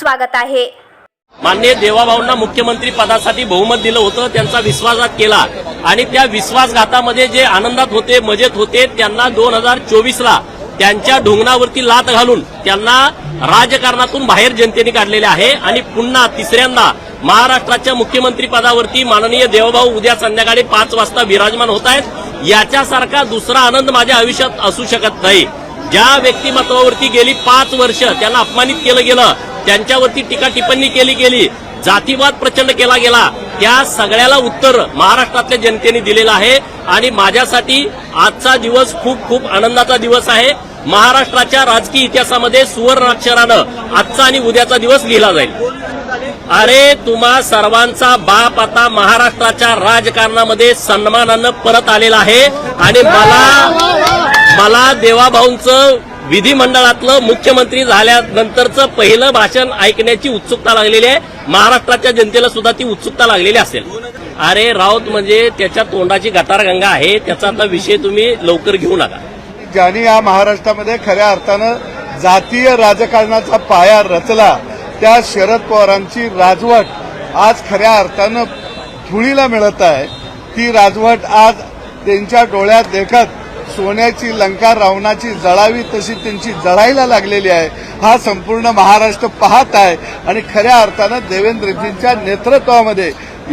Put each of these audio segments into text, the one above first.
स्वागत आहे. मान्य देवाभाऊंना मुख्यमंत्री पदासाठी बहुमत दिलं होतं त्यांचा विश्वासघात केला. आणि त्या विश्वासघातामध्ये जे आनंदात होते मजेत होते त्यांना दोन हजार चोवीसला त्यांच्या ढोंगणावरती लात घालून त्यांना राजकारणातून बाहेर जनतेने काढलेले आहे. आणि पुन्हा तिसऱ्यांदा महाराष्ट्राच्या मुख्यमंत्री पदावरती माननीय देवभाऊ उद्या संध्याकाळी पाच वाजता विराजमान होत आहेत. याच्यासारखा दुसरा आनंद माझ्या आयुष्यात असू शकत नाही. ज्या व्यक्तिमत्वावरती गेली पाच वर्ष त्यांना अपमानित केलं गेलं. त्यांच्यावरती टीका टिप्पणी केली गेली जातीवाद प्रचंड केला गेला. त्या सगळ्याला उत्तर महाराष्ट्रातल्या जनतेने दिलेलं आहे आणि माझ्यासाठी आजचा दिवस खूप खूप आनंदाचा दिवस आहे. महाराष्ट्राच्या राजकीय इतिहासामध्ये सुवर्ण अक्षरानं आजचा आणि उद्याचा दिवस लिहिला जाईल. अरे तुम्हा सर्वांचा बाप आता महाराष्ट्राच्या राजकारणामध्ये सन्मानानं परत आलेला आहे आणि मला मला देवाभाऊंचं विधिमंडळातलं मुख्यमंत्री झाल्यानंतरचं पहिलं भाषण ऐकण्याची उत्सुकता लागलेली आहे. महाराष्ट्राच्या जनतेला सुद्धा ती उत्सुकता लागलेली असेल. अरे राऊत म्हणजे त्याच्या तोंडाची गटारगंगा आहे त्याचा आता विषय तुम्ही लवकर घेऊ नका. ज्यांनी या महाराष्ट्रामध्ये खऱ्या अर्थानं जातीय राजकारणाचा पाया रचला त्या शरद पवारांची राजवट आज खऱ्या अर्थानं धुळीला मिळत आहे. ती राजवट आज त्यांच्या डोळ्यात देखत सोन्याची लंका रावणाची जळावी तशी त्यांची जळायला लागलेली आहे. हा संपूर्ण महाराष्ट्र पाहत आहे. आणि खऱ्या अर्थानं देवेंद्रजींच्या नेतृत्वामध्ये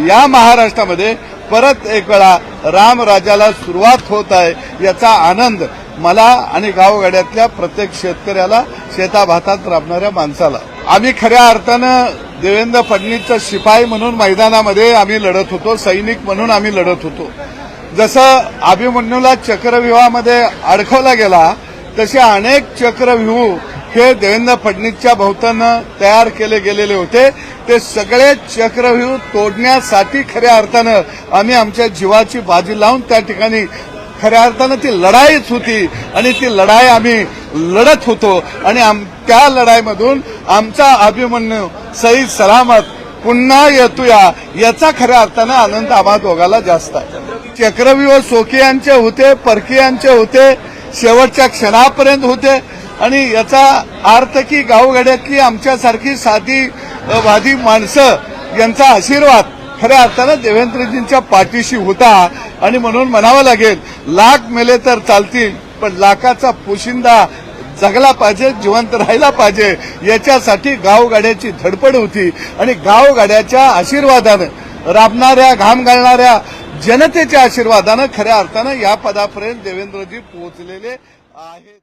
या महाराष्ट्रामध्ये परत एक वेळा रामराजाला सुरुवात होत आहे याचा आनंद मला आणि गावगाड्यातल्या प्रत्येक शेतकऱ्याला शेताभातात राबणाऱ्या माणसाला. आम्ही खऱ्या अर्थानं देवेंद्र फडणवीसचा शिपाई म्हणून मैदानामध्ये आम्ही लढत होतो सैनिक म्हणून आम्ही लढत होतो. जसं अभिमन्यूला चक्रव्यूहामध्ये अडकवला गेला तसे अनेक चक्रव्यूह हे देवेंद्र फडणवीसच्या भोवतानं तयार केले गेलेले होते. ते सगळे चक्रव्यूह तोडण्यासाठी खऱ्या अर्थानं आम्ही आमच्या जीवाची बाजी लावून त्या ठिकाणी खऱ्या अर्थानं ती लढाईच होती आणि ती लढाई आम्ही लढत होतो. आणि आम- त्या लढाईमधून आमचा अभिमन्यू सई सलामत पुन्हा येतोया. याचा खऱ्या अर्थानं आनंद आम्हा दोघाला जास्त आहे. चक्रव्यूह सोकियांचे होते परकीयांचे होते शेवटच्या क्षणापर्यंत होते. आणि याचा अर्थ की गावगाड्यातली आमच्यासारखी साधी वादी माणसं यांचा आशीर्वाद खऱ्या अर्थानं देवेंद्रजींच्या पाठीशी होता. आणि म्हणून म्हणावं लागेल लाख मेले तर चालतील पण लाखाचा पोशिंदा जगला पाहिजे जिवंत राहायला पाहिजे याच्यासाठी गावगाड्याची धडपड होती. आणि गावगाड्याच्या आशीर्वादानं राबणाऱ्या घाम घालणाऱ्या जनतेच्या आशीर्वादानं खऱ्या अर्थानं या पदापर्यंत देवेंद्रजी पोहोचलेले आहेत.